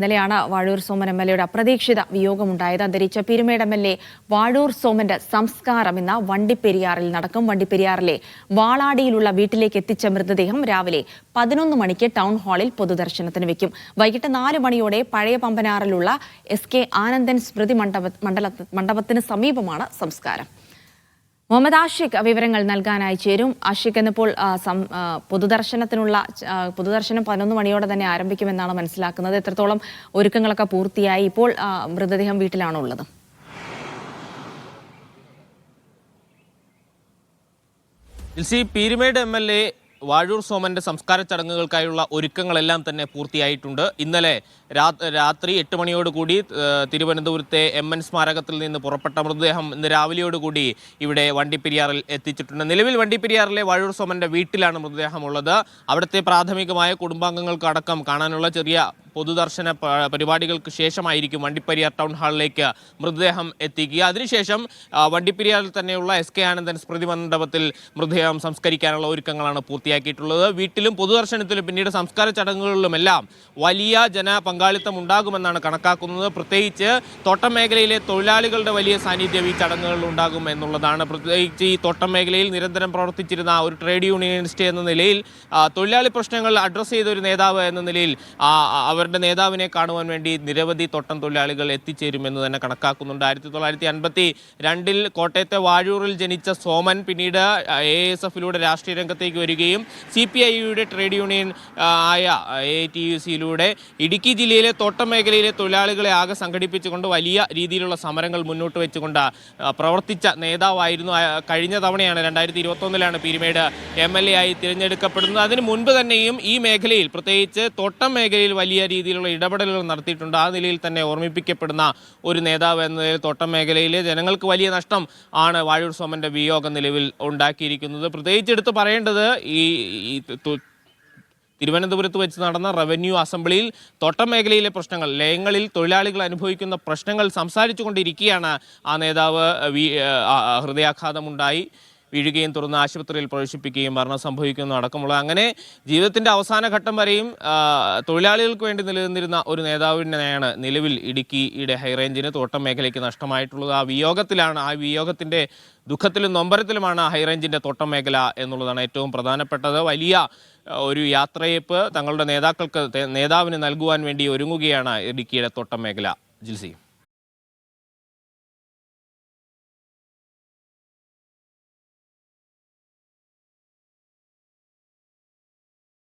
ഇന്നലെയാണ് Vazhoor Soman M L എയുടെ അപ്രതീക്ഷിത വിയോഗമുണ്ടായത്. അന്തരിച്ച Peermade M L A Vazhoor സോമന്റെ സംസ്കാരം ഇന്ന് വണ്ടിപ്പെരിയാറിൽ നടക്കും. വണ്ടിപ്പെരിയാറിലെ വാളാടിയിലുള്ള വീട്ടിലേക്ക് എത്തിച്ച മൃതദേഹം രാവിലെ പതിനൊന്ന് മണിക്ക് ടൗൺ ഹാളിൽ പൊതുദർശനത്തിന് വെക്കും. വൈകിട്ട് നാല് മണിയോടെ പഴയ പമ്പനാറിലുള്ള എസ് കെ ആനന്ദൻ സ്മൃതി മണ്ഡപ മണ്ഡല മണ്ഡപത്തിന് സമീപമാണ് സംസ്കാരം. മുഹമ്മദ് ആഷിഖ് വിവരങ്ങൾ നൽകാനായി ചേരും. ആഷിഖ് എന്നിപ്പോൾ പൊതുദർശനത്തിനുള്ള പൊതുദർശനം പതിനൊന്ന് മണിയോടെ തന്നെ ആരംഭിക്കുമെന്നാണ് മനസ്സിലാക്കുന്നത്. എത്രത്തോളം ഒരുക്കങ്ങളൊക്കെ പൂർത്തിയായി ഇപ്പോൾ മൃതദേഹം വീട്ടിലാണോ ഉള്ളത് Peermade M L A Vazhoor സോമന്റെ സംസ്കാര ചടങ്ങുകൾക്കായുള്ള ഒരുക്കങ്ങളെല്ലാം തന്നെ പൂർത്തിയായിട്ടുണ്ട്. ഇന്നലെ രാത്രി എട്ട് മണിയോടുകൂടി തിരുവനന്തപുരത്തെ എം എൻ സ്മാരകത്തിൽ നിന്ന് പുറപ്പെട്ട മൃതദേഹം ഇന്ന് രാവിലെയോടുകൂടി ഇവിടെ വണ്ടിപ്പെരിയാറിൽ എത്തിച്ചിട്ടുണ്ട്. നിലവിൽ വണ്ടിപ്പെരിയാറിലെ വാഴൂർ സോമന്റെ വീട്ടിലാണ് മൃതദേഹം ഉള്ളത് അവിടുത്തെ പ്രാഥമികമായ കുടുംബാംഗങ്ങൾക്കടക്കം കാണാനുള്ള ചെറിയ പൊതുദർശന പരിപാടികൾക്ക് ശേഷമായിരിക്കും വണ്ടിപ്പെരിയാർ ടൗൺ ഹാളിലേക്ക് മൃതദേഹം എത്തിക്കുക. അതിനുശേഷം വണ്ടിപ്പെരിയാറിൽ തന്നെയുള്ള എസ് കെ ആനന്ദൻ സ്മൃതി മണ്ഡപത്തിൽ മൃതദേഹം സംസ്കരിക്കാനുള്ള ഒരുക്കങ്ങളാണ് പൂർത്തിയാക്കിയിട്ടുള്ളത്. വീട്ടിലും പൊതുദർശനത്തിലും പിന്നീട് സംസ്കാര ചടങ്ങുകളിലുമെല്ലാം വലിയ ജനപങ്കാളിത്തം ഉണ്ടാകുമെന്നാണ് കണക്കാക്കുന്നത്. പ്രത്യേകിച്ച് തോട്ടം മേഖലയിലെ തൊഴിലാളികളുടെ വലിയ സാന്നിധ്യം ഈ ചടങ്ങുകളിൽ ഉണ്ടാകും എന്നുള്ളതാണ്. പ്രത്യേകിച്ച് ഈ തോട്ടം മേഖലയിൽ നിരന്തരം പ്രവർത്തിച്ചിരുന്ന ഒരു ട്രേഡ് യൂണിയനിസ്റ്റ് എന്ന നിലയിൽ തൊഴിലാളി പ്രശ്നങ്ങൾ അഡ്രസ്സ് ചെയ്ത ഒരു നേതാവ് എന്ന നിലയിൽ ആ, അവരുടെ നേതാവിനെ കാണുവാൻ വേണ്ടി നിരവധി തോട്ടം തൊഴിലാളികൾ എത്തിച്ചേരുമെന്ന് തന്നെ കണക്കാക്കുന്നുണ്ട്. ആയിരത്തി തൊള്ളായിരത്തി അൻപത്തി രണ്ടിൽ കോട്ടയത്തെ വാഴൂറിൽ ജനിച്ച സോമൻ പിന്നീട് എ എസ് എഫിലൂടെ രാഷ്ട്രീയ രംഗത്തേക്ക് വരികയും സി പി ഐ യുടെ ട്രേഡ് യൂണിയൻ ആയ എ ടി യു സിയിലൂടെ ഇടുക്കി ജില്ലയിലെ തോട്ടം മേഖലയിലെ തൊഴിലാളികളെ ആകെ സംഘടിപ്പിച്ചുകൊണ്ട് വലിയ രീതിയിലുള്ള സമരങ്ങൾ മുന്നോട്ട് വെച്ചുകൊണ്ട് പ്രവർത്തിച്ച നേതാവായിരുന്നു കഴിഞ്ഞ തവണയാണ് രണ്ടായിരത്തി ഇരുപത്തൊന്നിലാണ് പീരുമേട് എം എൽ എ ആയി തിരഞ്ഞെടുക്കപ്പെടുന്നത്. അതിന് മുൻപ് തന്നെയും ഈ മേഖലയിൽ പ്രത്യേകിച്ച് തോട്ടം മേഖലയിൽ വലിയ രീതിയിലുള്ള ഇടപെടലുകൾ നടത്തിയിട്ടുണ്ട്. ആ നിലയിൽ തന്നെ ഓർമ്മിപ്പിക്കപ്പെടുന്ന ഒരു നേതാവ് എന്ന നിലയിൽ തോട്ടം മേഖലയിലെ ജനങ്ങൾക്ക് വലിയ നഷ്ടം ആണ് വാഴൂർ സോമന്റെ വിയോഗം നിലവിൽ ഉണ്ടാക്കിയിരിക്കുന്നത്. പ്രത്യേകിച്ച് എടുത്ത് പറയേണ്ടത് ഈ തിരുവനന്തപുരത്ത് വെച്ച് നടന്ന റവന്യൂ അസംബ്ലിയിൽ തോട്ടം മേഖലയിലെ പ്രശ്നങ്ങൾ ലയങ്ങളിൽ തൊഴിലാളികൾ അനുഭവിക്കുന്ന പ്രശ്നങ്ങൾ സംസാരിച്ചു കൊണ്ടിരിക്കുകയാണ് ആ നേതാവ് വി- ഹൃദയാഘാതമുണ്ടായി. വീഴുകയും തുടർന്ന് ആശുപത്രിയിൽ പ്രവേശിപ്പിക്കുകയും മരണം സംഭവിക്കുന്നു അടക്കമുള്ള അങ്ങനെ ജീവിതത്തിന്റെ അവസാന ഘട്ടം വരെയും തൊഴിലാളികൾക്ക് വേണ്ടി നിലനിന്നിരുന്ന ഒരു നേതാവിനെയാണ് നിലവിൽ ഇടുക്കിയുടെ ഹൈറേഞ്ചിന് തോട്ടം മേഖലയ്ക്ക് നഷ്ടമായിട്ടുള്ളത്. ആ വിയോഗത്തിലാണ് ആ വിയോഗത്തിന്റെ ദുഃഖത്തിലും നൊമ്പരത്തിലുമാണ് ഹൈറേഞ്ചിന്റെ തോട്ടം മേഖല എന്നുള്ളതാണ് ഏറ്റവും പ്രധാനപ്പെട്ടത്. വലിയ ഒരു യാത്രയേപ്പ് തങ്ങളുടെ നേതാക്കൾക്ക് നേതാവിന് നൽകുവാൻ വേണ്ടി ഒരുങ്ങുകയാണ് ഇടുക്കിയുടെ തോട്ടം മേഖല. ജിൽസി.